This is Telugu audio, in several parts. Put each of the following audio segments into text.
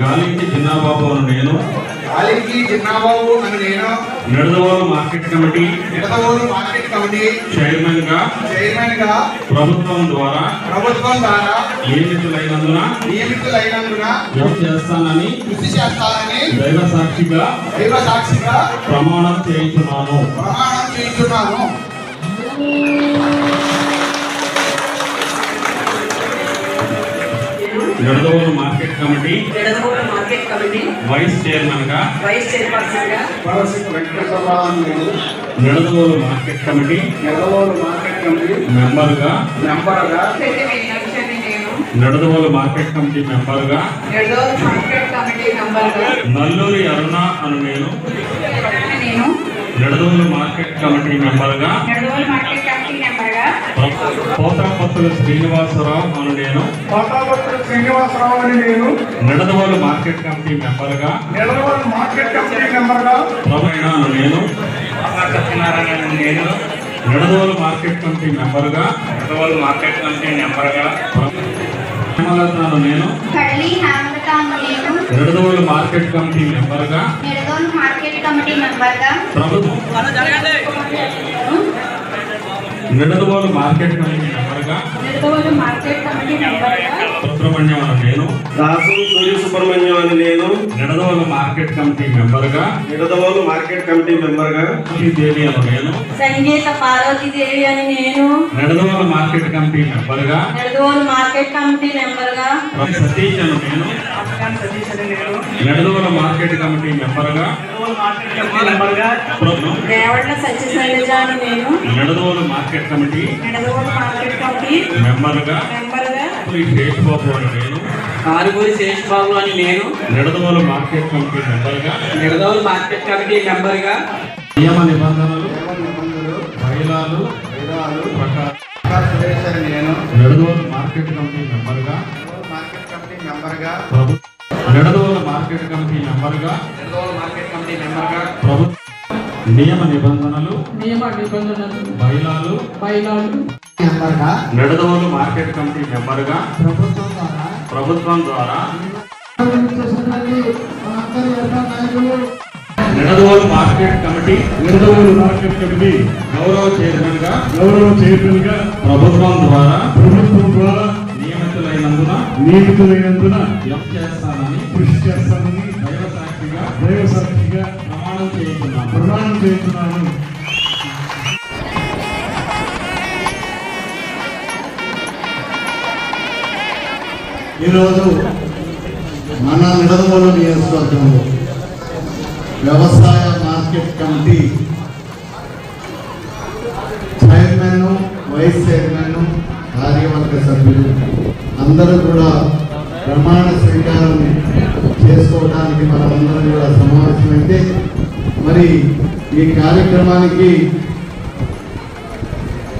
గాలికి చిన్నబాబు అని నేను Nidadavolu market committee Nidadavolu market committee చైర్మన్గా చైర్మన్గా ప్రభుత్వం ద్వారా ప్రభుత్వం ద్వారా నియమితులైనందున నియమితులైనందున కృషి చేస్తానని కృషి చేస్తానని దైవ సాక్షిగా దైవ సాక్షిగా ప్రమాణం చేయించున్నాను. ప్రమాణం చేస్తున్నాను Nidadavolu market committee. Market committee. Vice చైర్మన్గా వైస్ చైర్పర్సన్గా కౌశిక వెంకటేశ్వర అని నేను Nidadavolu market committee. Nidadavolu market committee. మెంబర్గా మెంబర్గా నిడదవోలు మార్కెట్ కమిటీ మెంబర్గా నిడదవోలు మార్కెట్ కమిటీ మెంబర్గా నల్లూరి అరుణ అను నేను. నేను. నిడదవోలు మార్కెట్ కమిటీ మెంబర్గా మెంబర్గా పోతాపత్తుల శ్రీనివాసరావు అను నేను. కోటాపత్రి శ్రీనివాసరావు అని నేను. నిడదవోలు మార్కెట్ కమిటీ మెంబర్గా నిడదవోలు మార్కెట్ కమిటీ మెంబర్గా అను నేను. సత్యనారాయణ నేను. నిడదవోలు మార్కెట్ కమిటీ మెంబర్గా పెద్దవాళ్ళు మార్కెట్ కమిటీ హేమలత అను నేను. కడలి హేమలతాను నేను. నిడదవోలు మార్కెట్ కమిటీ మెంబర్గా నిడదోలు మార్కెట్ కమిటీ మెంబర్గా. ప్రభుత్వం. నిడదవోలు మార్కెట్ కమిటీ మెంబర్గా నిడదవోలు మార్కెట్ కమిటీ మెంబర్గా సుబ్రహ్మణ్యం అను నేను దాసు సూర్య సుబ్రహ్మణ్యం అని నేను నిడదవోలు మార్కెట్ కమిటీ మెంబర్గా నిడదవోలు మార్కెట్ కమిటీ మెంబర్గా దేవి అను నేను సంగీత పార్వతీదేవి అని నేను నిడదవోలు మార్కెట్ కమిటీ మెంబర్గా నిడదవోలు మార్కెట్ కమిటీ మెంబర్గా సతీష్ అను నేను నిడదవోలు మార్కెట్ కమిటీ మెంబర్గా మెంబర్గా ప్రభుత్వం సత్యశైలజ నేను. Nidadavolu market committee Nidadavolu market committee మెంబర్గా శేషబాబు అని నేను. కారుగూరి శేషబాబు అని నేను. నిడదవోలు మార్కెట్ కమిటీ మెంబర్గా నిడదవోలు మార్కెట్ కమిటీ మెంబర్గా నియమ నిబంధనలు మహిళలు ప్రకారం నేను. నిడదవోలు మార్కెట్ కమిటీ మెంబర్గా మార్కెట్ కమిటీ మెంబర్గా ప్రభు నిడదవోలు మార్కెట్ కమిటీ మెంబర్గా నిడదవోలు మార్కెట్ కమిటీ మెంబర్గా ప్రభు నియమ నిబంధనలు నియమ నిబంధనలు మహిళలు బయలాలు మెంబర్గా నిడదవోలు మార్కెట్ కమిటీ మెంబర్గా ప్రభుత్వం ద్వారా ప్రభుత్వం ద్వారా Nidadavolu market committee Nidadavolu market committee గౌరవ చైర్మన్గా గౌరవ చైర్మన్గా ప్రభుత్వం ద్వారా ప్రభుత్వం ద్వారా నియమితులైనందున చేస్తానని కృషి చేస్తానని దైవ సాక్షిగా దైవ సాక్షిగా ప్రమాణం చేస్తున్నాను. ప్రమాణం చేస్తున్నాను. ఈరోజు మన నిడదవోలు నియోజకవర్గంలో వ్యవసాయ market committee chairman vice chairman కార్యవర్గ సభ్యులు అందరూ కూడా ప్రమాణ స్వీకారం చేసుకోవడానికి మనమందరం కూడా సమావేశమైతే మరి ఈ కార్యక్రమానికి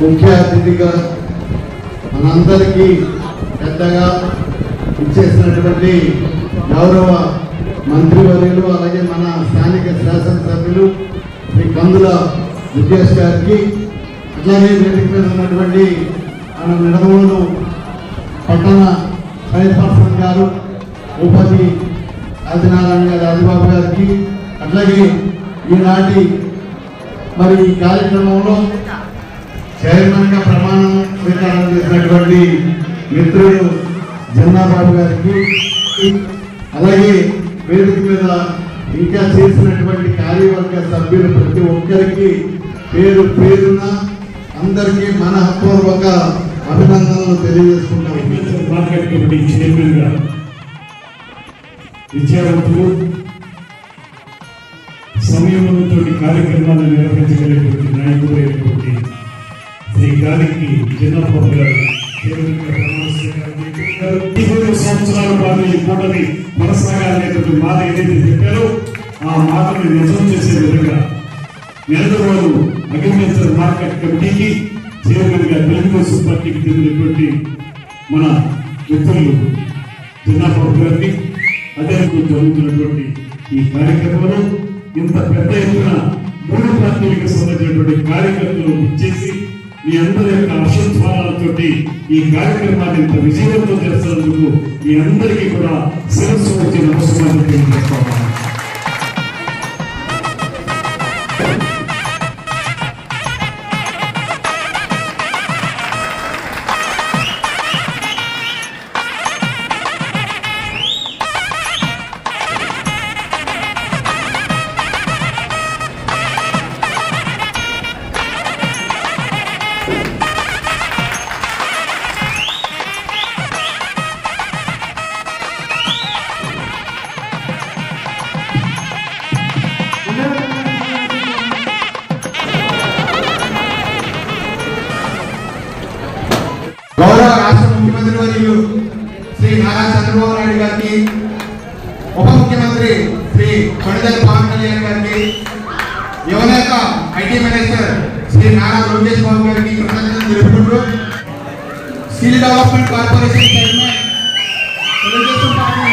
ముఖ్య అతిథిగా మనందరికీ పెద్దగా ఇచ్చేసినటువంటి గౌరవ మంత్రివర్యులు అలాగే మన స్థానిక శాసనసభ్యులు శ్రీ కందుల విద్యాస్ గారికి అట్లాగే వేదిక మీద ఉన్నటువంటి మన నిడదవోలు పట్టణ చైర్పర్సన్ గారు ఉపాధి ఆదినారాయణ గారి ఆదిబాబు గారికి అట్లాగే ఈనాటి మరి ఈ కార్యక్రమంలో చైర్మన్గా ప్రమాణం స్వీకారం చేసినటువంటి మిత్రుడు జన్నాబాబు గారికి అలాగే వేదిక మీద ఇంకా చేసినటువంటి కార్యవర్గ సభ్యులు ప్రతి ఒక్కరికి పేరు పేరున అందరికీ మనఃపూర్వక అభినందనలు తెలియజేసుకుంటాము మార్కెట్ కమిటీ చైర్మన్గా విద్యావంతులు సంయమనంతో కార్యక్రమాలను నిర్వహించగలిగినటువంటి నాయకుడైనటువంటి శ్రీ గారికి చిన్నప్పటి గారు సంవత్సరాల పాటు ఈ కూటమి కొనసాగాలనేటువంటి మాట ఏదైతే చెప్పారో ఆ మాటని నిజం చేసే విధంగా నెలవారు అగ్రికల్చర్ మార్కెట్ కమిటీకి చైర్మన్గా తెలుగుదేశం పార్టీకి చెందినటువంటి మన మిత్రులు చిన్నబాబు గారిని అదే జరుగుతున్నటువంటి ఈ కార్యక్రమంలో ఇంత పెద్ద ఎత్తున మూడు పార్టీలకు సంబంధించినటువంటి కార్యకర్తలు ఇచ్చేసి మీ అందరి యొక్క అసంస్వాలతోటి ఈ కార్యక్రమాన్ని ఇంత విజయవంతం చేస్తున్నందుకు మీ అందరికీ కూడా శిరస్సు వచ్చే నమస్కారం ముఖ్యమంత్రి వర్యులు శ్రీ నారా చంద్రబాబు నాయుడు గారికి ఉప ముఖ్యమంత్రి శ్రీ కొణిదెల పవన్ కళ్యాణ్ గారికి యువనేత ఐటీ మినిస్టర్ శ్రీ నారా లోకేష్ బాబు గారికి కృతజ్ఞతలు తెలుపుకుంటూ skill development corporation chairman Telugu Desam party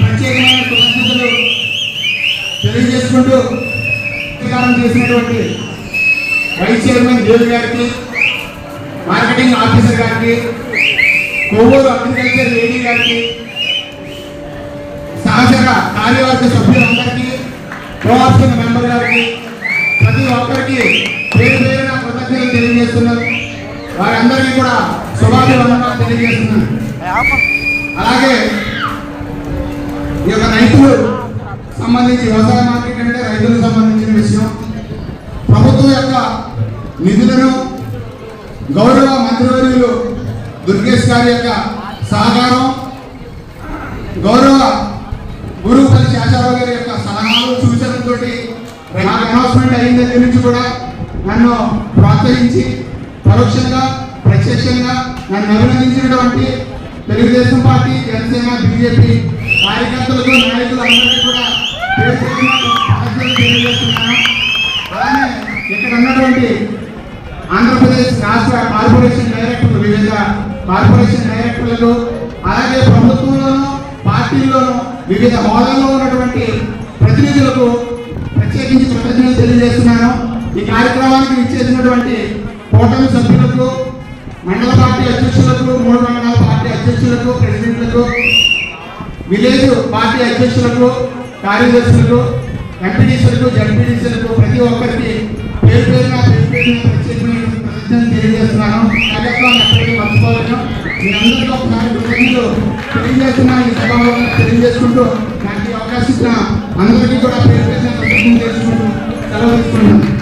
ప్రత్యేకమైన కృతజ్ఞతలు తెలియజేసుకుంటూ చేసినటువంటి వైస్ చైర్మన్ దేవి గారికి మార్కెటింగ్ ఆఫీసర్ గారికి కొవ్వూరు అగ్రికల్చర్ లేడీ గారికి సహచర కార్యవర్గ సభ్యులందరికీ కోఆప్షన్ మెంబర్ గారికి ప్రతి ఒక్కరికి పేరు పేరున కృతజ్ఞతలు తెలియజేస్తున్నాను. వారందరికీ కూడా శుభాభివందనాలు తెలియజేస్తున్నాను. అలాగే ఈ యొక్క రైతులు సంబంధించి వ్యవసాయ మార్కెట్ అంటే రైతులకు సంబంధించిన విషయం. ప్రభుత్వం యొక్క నిధులను గౌరవ మంత్రివర్యులు దుర్గేష్ గారి యొక్క సహకారం గౌరవ గురుపల్లి శేషారావు గారి యొక్క సలహాలు సూచనలతో నాకు అనౌన్స్మెంట్ అయిన దగ్గర నుంచి కూడా నన్ను ప్రోత్సహించి పరోక్షంగా ప్రత్యక్షంగా నన్ను అభినందించినటువంటి తెలుగుదేశం పార్టీ జనసేన బీజేపీ కార్యకర్తలకు నాయకులు అందరికీ కూడా తెలియజేస్తున్నాను. అలానే ఇక్కడ ఉన్నటువంటి ఆంధ్రప్రదేశ్ రాష్ట్ర కార్పొరేషన్ డైరెక్టర్లు వివిధ కార్పొరేషన్ డైరెక్టర్లకు అలాగే ప్రభుత్వంలోనూ పార్టీల్లోనూ వివిధ హోదాల్లో ఉన్నటువంటి ప్రతినిధులకు ప్రత్యేకించి కృతజ్ఞతలు తెలియజేస్తున్నాను. ఈ కార్యక్రమానికి ఇచ్చేసినటువంటి కూటమి సభ్యులకు మండల పార్టీ అధ్యక్షులకు మూడు మండల పార్టీ అధ్యక్షులకు ప్రెసిడెంట్లకు విలేజ్ పార్టీ అధ్యక్షులకు కార్యదర్శులకు ఎంపీడీసీలకు జడ్పీడీసీలకు ప్రతి ఒక్కరికి పేరు పేరున పేరు పేరున ప్రత్యేక మర్చిపోలేను మీ అందరికీ ఒకసారి కృతజ్ఞతలు తెలియజేస్తున్నా ఈ సభలో తెలియజేసుకుంటూ నాకు ఈ అవకాశం ఇచ్చిన అందరికీ కూడా పేరు పేరున కృతజ్ఞతలు చేసుకుంటూ సెలవు తీసుకున్నాను